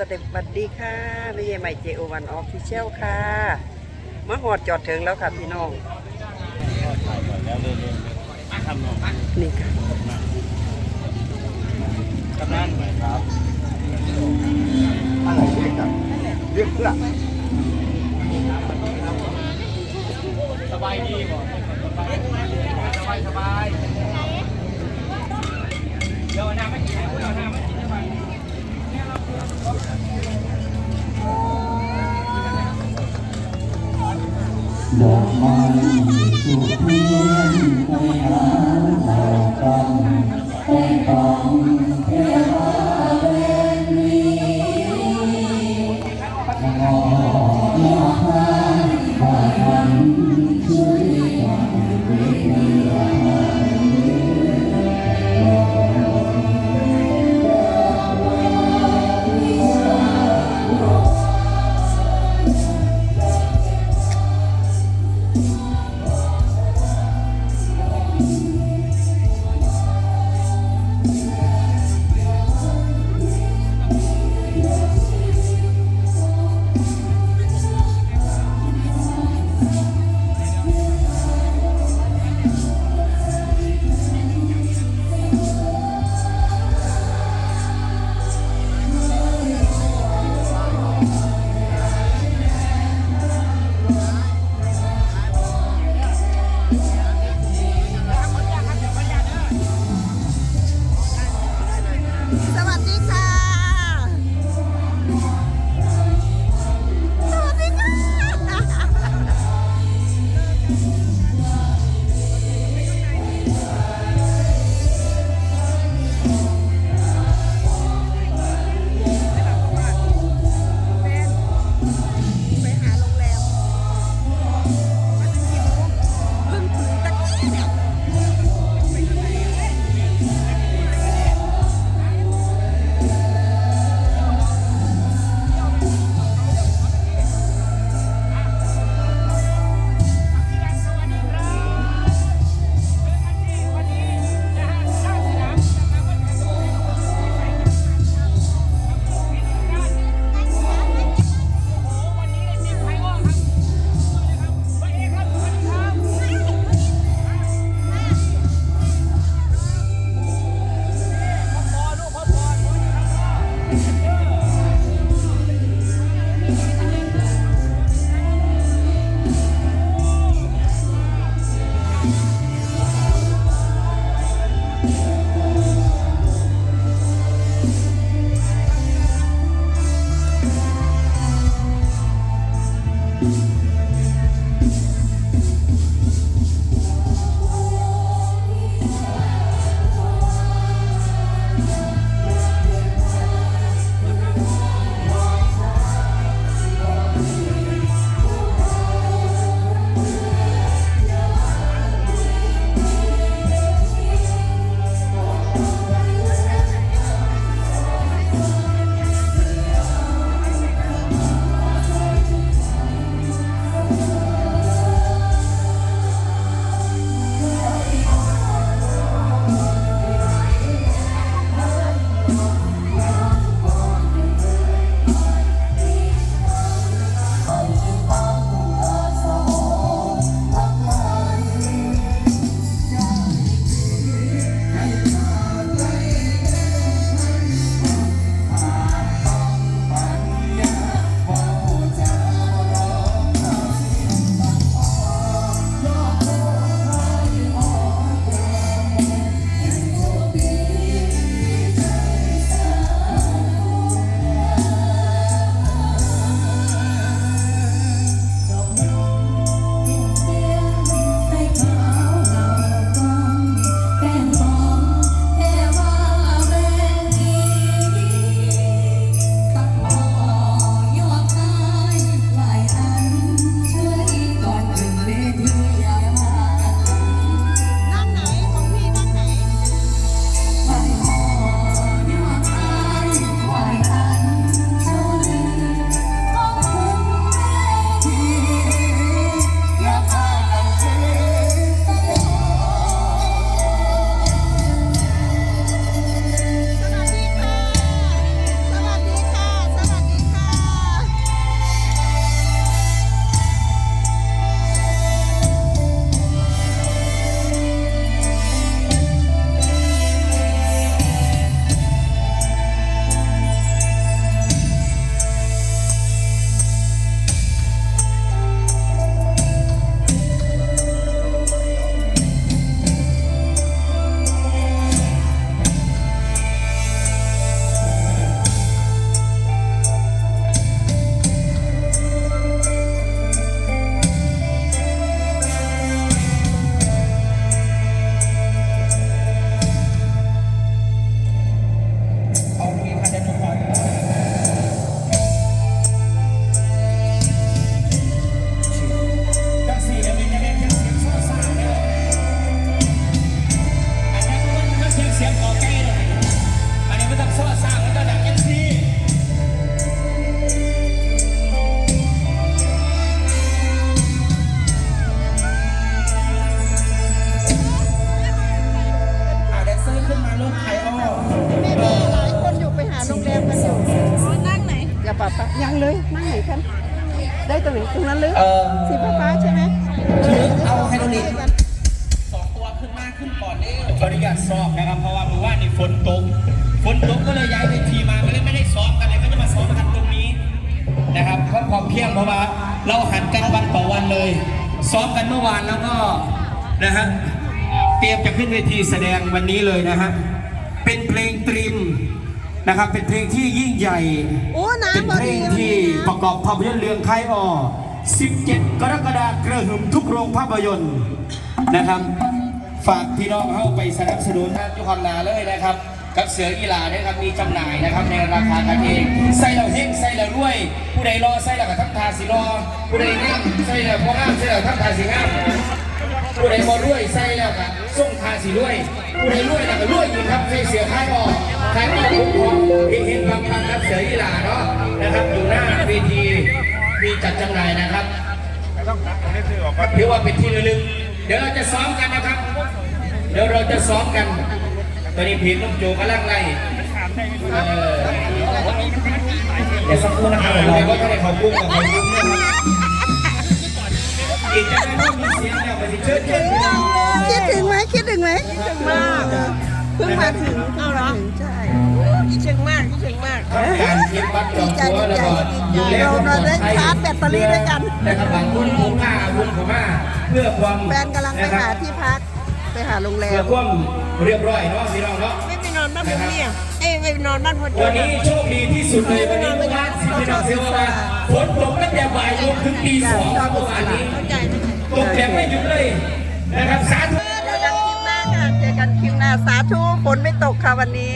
สวัสดีค่ะไม่ใช่ใหม่เจโอวันออฟฟิเชียลค่ะ มาหอดจอดถึงแล้วค่ะพี่น้องถ่ายก่อนแล้วเรื่อยๆทำหน่อยนี่ค่ะกำนันครับอะไรเรียกกันเรียกเพื่อสบายดีบ่สบายสบายเดี๋ยวน้ำมากินให้คุณเอาน้ำมากินให้มัน ดอกไม้สุกเพียนไปหาดอกกันแต่ของเทวาเป็นมีงอหน้าพาพาทันช่วยกันเรีย รถไถอ้อแม่มีหลายคนอยู่ไปหาโรงแรมกันอยู่นั่งไหน อย่าปะปะยังเลยนั่งไหนกัน ได้ตรงไหนตรงนั้นเลยเออ สีฟ้าใช่ไหมเอาไฮโดรลิก สองตัวขึ้นมากขึ้นก่อนเร็ขออนุญาตซ้อมนะครับ เพราะว่าเมื่อวานนี่ฝนตก ฝนตกก็เลยย้ายเวทีมาก็เลยไม่ได้ซ้อมกันเลยก็จะมาซ้อมกันตรงนี้นะครับเพราะความเพียงเพราะว่าเราหันกันวันต่อวันเลย ซ้อมกันเมื่อวานแล้วก็นะฮะ เตรียมจะขึ้นเวทีแสดงวันนี้เลยนะฮะ เป็นเพลงตรีมนะครับ เป็นเพลงที่ยิ่งใหญ่ โอ้เป็นน้ำบอเพลดีงที่ประกอบภาพยนตร์เรื่องไคอ้อ17 กรกฎาคมกระหึ่มทุกโรงภาพยนตร์นะครับ ฝากพี่น้องเข้าไปสนับสนุนทางยุคอนนาเลยนะครับ กับเสืออีหลาเนี่ยครับ มีจำหน่ายนะครับ ในราคากันเอง ใส่เราเฮงใส่เรารวย ผู้ใดรอใส่เรากับทักทาสิรอ ผู้ใดงามใส่เราพองามใส่เราทักทาสิงามผู้ใดบ่รวยใส่แล้วก็ ส่งทาสิรวยผู้ใดรวยแล้วก็รวยอีกครับใส่เสียค่ายออกค่ายออกผมของเฮงเฮงปังปังครับเสืออีหลาเนาะนะครับ อยู่หน้าเวทีมีจัดจำหน่ายนะครับถือว่าเป็นที่ระลึก เดี๋ยวเราจะซ้อมกันนะครับ เดี๋ยวเราจะซ้อมกัน ตอนนี้พีนลูกโจกำลังไล่เออเดี๋ยวสักครู่นะครับเราก็ต้องได้ขอบคุณกับขอบคุณนะครับ อีกจะได้ไม่มีเสียงเนี่ยมันจะเชิดเชิดพี่น้องคิดถึงไหมคิดถึงไหมคิดถึงมากเพิ่งมาถึงเอาเหรอใช่คิดถึงมากคิดถึงมากการเก็บบัตรจองตัวแล้วก็ดูแลเราความปลอได้ดภัยชาร์จแบตเตอรี่ด้วยกันนะครับบางคนผมมาคุณผมมาเพื่อความแฟนกำลังไปหาที่พักไปหาโรงแรเพื่อมความเรียบร้อยเนาะพี่น้องเนาะไม่ไปนอน บ้านผมเนี่ยเอ้ยไปนอนบ้านพอดีวันนี้โชคดีที่สุดเลยวันนี้เมื่อวานสิพี่น้องเชื่อว่าฝนตกตั้งแต่บ่ายโมงถึงตีสองครับเมื่อวานนี้เข้าใจไหมตกแบบไม่หยุดเลยนะครับสาธุ เจอกันคลิปหน้าค่ะเจอกันคลิปหน้าสาธุฝนไม่ตกค่ะวันนี้